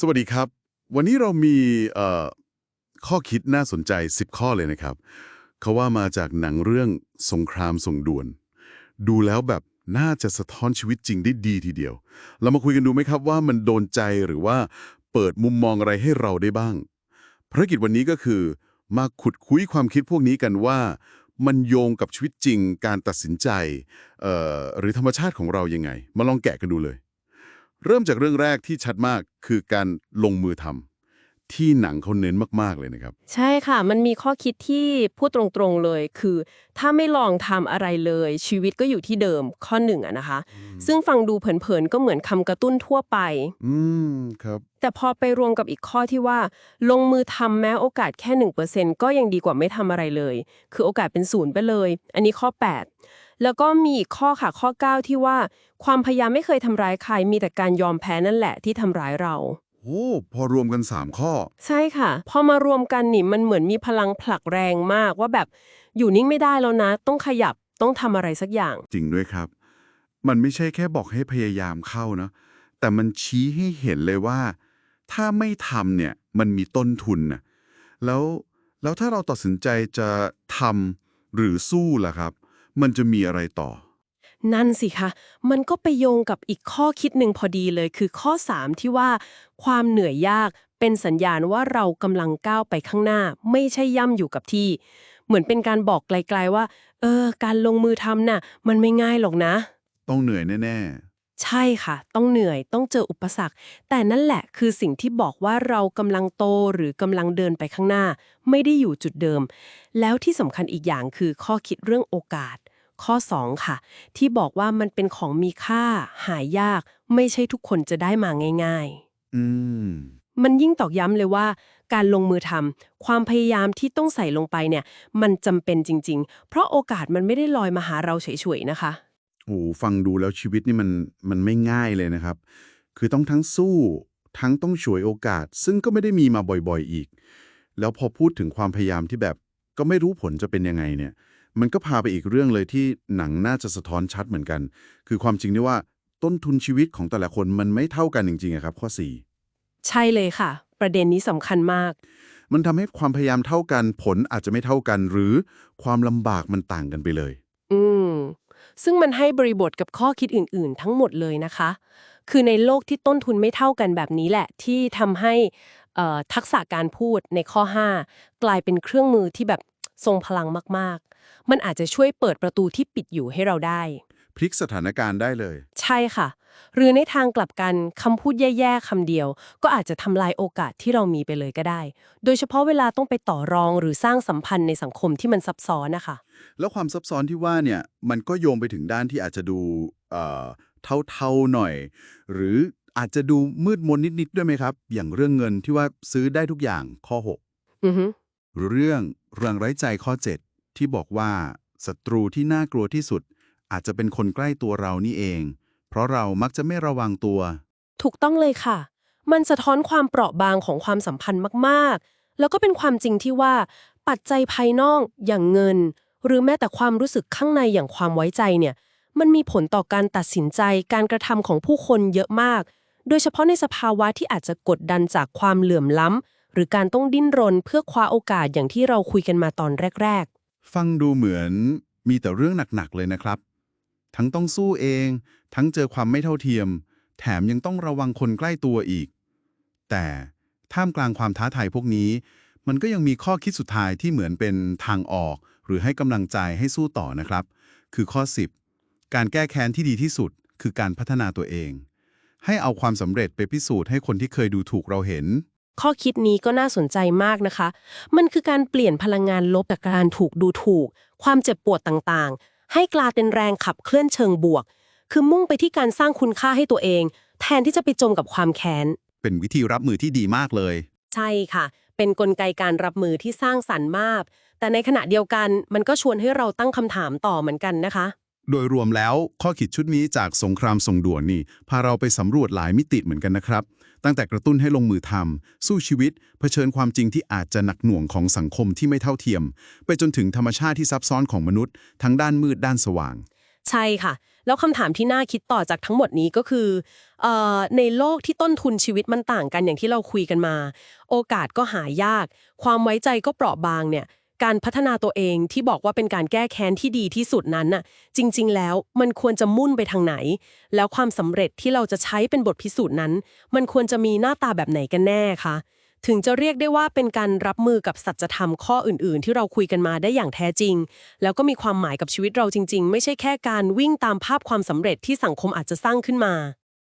สวัสดีครับ วันนี้เรามีข้อคิดน่าสนใจ 10 ข้อเลยนะครับ เขาว่ามาจากหนังเรื่องสงครามส่งด่วน ดูแล้วแบบน่าจะสะท้อนชีวิตจริงได้ดีทีเดียว เรามาคุยกันดูไหมครับว่ามันโดนใจหรือว่าเปิดมุมมองอะไรให้เราได้บ้าง ภารกิจวันนี้ก็คือ มาขุดคุยความคิดพวกนี้กันว่า มันโยงกับชีวิตจริง การตัดสินใจหรือธรรมชาติของเรายังไง มาลองแกะกันดูเลย เริ่มจากเรื่องแรกที่ชัดมากคือการลงมือทำที่หนังเขาเน้นมากๆเลยนะครับ ใช่ค่ะ มันมีข้อคิดที่พูดตรงๆเลย คือ ถ้าไม่ลองทำอะไรเลย ชีวิตก็อยู่ที่เดิมข้อหนึ่งอะนะคะ ซึ่งฟังดูเผินๆก็เหมือนคำกระตุ้นทั่วไป อืมครับ แต่พอไปรวมกับอีกข้อที่ว่า ลงมือทำแม้โอกาสแค่หนึ่งเปอร์เซ็นก็ยังดีกว่าไม่ทำอะไรเลย คือโอกาสเป็นศูนย์ไปเลย อันนี้ข้อ 8 แล้วก็มีอีกข้อค่ะข้อ 9 ที่ว่า ความพยายามไม่เคยทำร้ายใคร มีแต่การยอมแพ้นั่นแหละที่ทำร้ายเรา โอ้พอรวมกัน 3 ข้อ ใช่ค่ะ พอมารวมกันนี่มันเหมือนมีพลังผลักแรงมากว่าแบบอยู่นิ่งไม่ได้แล้วนะ ต้องขยับต้องทำอะไรสักอย่าง จริงด้วยครับ มันไม่ใช่แค่บอกให้พยายามเข้านะแต่มันชี้ให้เห็นเลยว่า ถ้าไม่ทำเนี่ยมันมีต้นทุนนะแล้วแล้วถ้าเราตัดสินใจจะทำหรือสู้ล่ะครับ มันจะมีอะไรต่อ นั่นสิคะ มันก็ไปโยงกับอีกข้อคิดหนึ่งพอดีเลย คือข้อ 3 ที่ว่า ความเหนื่อยยากเป็นสัญญาณว่าเรากำลังก้าวไปข้างหน้า ไม่ใช่ย่ำอยู่กับที่ เหมือนเป็นการบอกไกลๆว่า เออ การลงมือทำน่ะ มันไม่ง่ายหรอกนะ ต้องเหนื่อยแน่ ใช่ค่ะ ต้องเหนื่อยต้องเจออุปสรรค แต่นั่นแหละคือสิ่งที่บอกว่าเรากำลังโตหรือกำลังเดินไปข้างหน้า ไม่ได้อยู่จุดเดิม แล้วที่สำคัญอีกอย่างคือข้อคิดเรื่องโอกาส ข้อ 2 ค่ะ ที่บอกว่ามันเป็นของมีค่า หายาก ไม่ใช่ทุกคนจะได้มาง่าย ๆ อืมๆมันยิ่งตอกย้ำเลยว่า การลงมือทำความพยายามที่ต้องใส่ลงไปเนี่ย มันจำเป็นจริง ๆ เพราะโอกาสมันไม่ได้ลอยมาหาเราเฉยๆนะคะ โอ้โหฟังดูแล้วชีวิตนี่มันมันไม่ง่ายเลยนะครับ คือต้องทั้งสู้ทั้งต้องฉวยโอกาส ซึ่งก็ไม่ได้มีมาบ่อยๆอีก แล้วพอพูดถึงความพยายามที่แบบก็ไม่รู้ผลจะเป็นยังไงเนี่ย มันก็พาไปอีกเรื่องเลยที่หนังน่าจะสะท้อนชัดเหมือนกัน คือความจริงที่ว่าต้นทุนชีวิตของแต่ละคนมันไม่เท่ากันจริงๆอะครับข้อใช่เลยค่ะ ประเด็นนี้สำคัญมาก4มันทำให้ความพยายามเท่ากันผลอาจจะไม่เท่ากัน หรือความลำบากมันต่างกันไปเลยอืม ซึ่งมันให้บริบทกับข้อคิดอื่น ๆ ทั้งหมดเลยนะคะ คือในโลกที่ต้นทุนไม่เท่ากันแบบนี้แหละ ที่ทำให้ทักษะการพูดในข้อ 5 กลายเป็นเครื่องมือที่แบบทรงพลังมาก ๆ มันอาจจะช่วยเปิดประตูที่ปิดอยู่ให้เราได้ พลิกสถานการณ์ได้เลย ใช่ค่ะ หรือในทางกลับกันคำพูดแย่ๆคำเดียว ก็อาจจะทำลายโอกาสที่เรามีไปเลยก็ได้ โดยเฉพาะเวลาต้องไปต่อรองหรือสร้างสัมพันธ์ในสังคมที่มันซับซ้อนนะคะ แล้วความซับซ้อนที่ว่าเนี่ยมันก็โยงไปถึงด้านที่อาจจะดูเอ่อเท่าๆหน่อย หรืออาจจะดูมืดมนนิดๆด้วยไหมครับ อย่างเรื่องเงินที่ว่าซื้อได้ทุกอย่างข้ออือฮึ6เรื่องเรื่องไร้ใจข้อ 7 ที่บอกว่าศัตรูที่น่ากลัวที่สุด อาจจะเป็นคนใกล้ตัวเรานี่เอง เพราะเรามักจะไม่ระวังตัว ถูกต้องเลยค่ะ มันสะท้อนความเปราะบางของความสัมพันธ์มากๆ แล้วก็เป็นความจริงที่ว่า ปัจจัยภายนอกอย่างเงิน หรือแม้แต่ความรู้สึกข้างในอย่างความไว้ใจเนี่ย มันมีผลต่อการตัดสินใจการกระทำของผู้คนเยอะมาก โดยเฉพาะในสภาวะที่อาจจะกดดันจากความเหลื่อมล้ำหรือการต้องดิ้นรนเพื่อคว้าโอกาสอย่างที่เราคุยกันมาตอนแรกฟังดูเหมือนมีแต่เรื่องหนัก ๆ เลยนะครับ ทั้งต้องสู้เอง ทั้งเจอความไม่เท่าเทียม แถมยังต้องระวังคนใกล้ตัวอีก แต่ท่ามกลางความท้าทายพวกนี้ มันก็ยังมีข้อคิดสุดท้ายที่เหมือนเป็นทางออก หรือให้กำลังใจให้สู้ต่อนะครับ คือข้อ 10 การแก้แค้นที่ดีที่สุด คือการพัฒนาตัวเอง ให้เอาความสำเร็จไปพิสูจน์ให้คนที่เคยดูถูกเราเห็นข้อคิดนี้ก็น่าสนใจมากนะคะ มันคือการเปลี่ยนพลังงานลบจากการถูกดูถูก ความเจ็บปวดต่าง ให้กลายเป็นแรงขับเคลื่อนเชิงบวก คือมุ่งไปที่การสร้างคุณค่าให้ตัวเอง แทนที่จะไปจมกับความแค้น เป็นวิธีรับมือที่ดีมากเลย ใช่ค่ะ เป็นกลไกการรับมือที่สร้างสรรค์มาก แต่ในขณะเดียวกันมันก็ชวนให้เราตั้งคำถามต่อเหมือนกันนะคะ โดยรวมแล้วข้อคิดชุดนี้จากสงครามส่งด่วนนี่ พาเราไปสำรวจหลายมิติเหมือนกันนะครับ ตั้งแต่กระตุ้นให้ลงมือทำสู้ชีวิต เผชิญความจริงที่อาจจะหนักหน่วงของสังคมที่ไม่เท่าเทียม ไปจนถึงธรรมชาติที่ซับซ้อนของมนุษย์ ทั้งด้านมืดด้านสว่าง ใช่ค่ะ แล้วคำถามที่น่าคิดต่อจากทั้งหมดนี้ก็คือเอ่อในโลกที่ต้นทุนชีวิตมันต่างกันอย่างที่เราคุยกันมา โอกาสก็หายาก ความไว้ใจก็เปราะบางเนี่ย การพัฒนาตัวเองที่บอกว่าเป็นการแก้แค้นที่ดีที่สุดนั้นน่ะ จริง ๆ แล้วมันควรจะมุ่นไปทางไหน แล้วความสำเร็จที่เราจะใช้เป็นบทพิสูจน์นั้น มันควรจะมีหน้าตาแบบไหนกันแน่คะถึงจะเรียกได้ว่าเป็นการรับมือกับสัจธรรมข้ออื่น ๆ ที่เราคุยกันมาได้อย่างแท้จริง แล้วก็มีความหมายกับชีวิตเราจริง ๆ ไม่ใช่แค่การวิ่งตามภาพความสำเร็จที่สังคมอาจจะสร้างขึ้นมา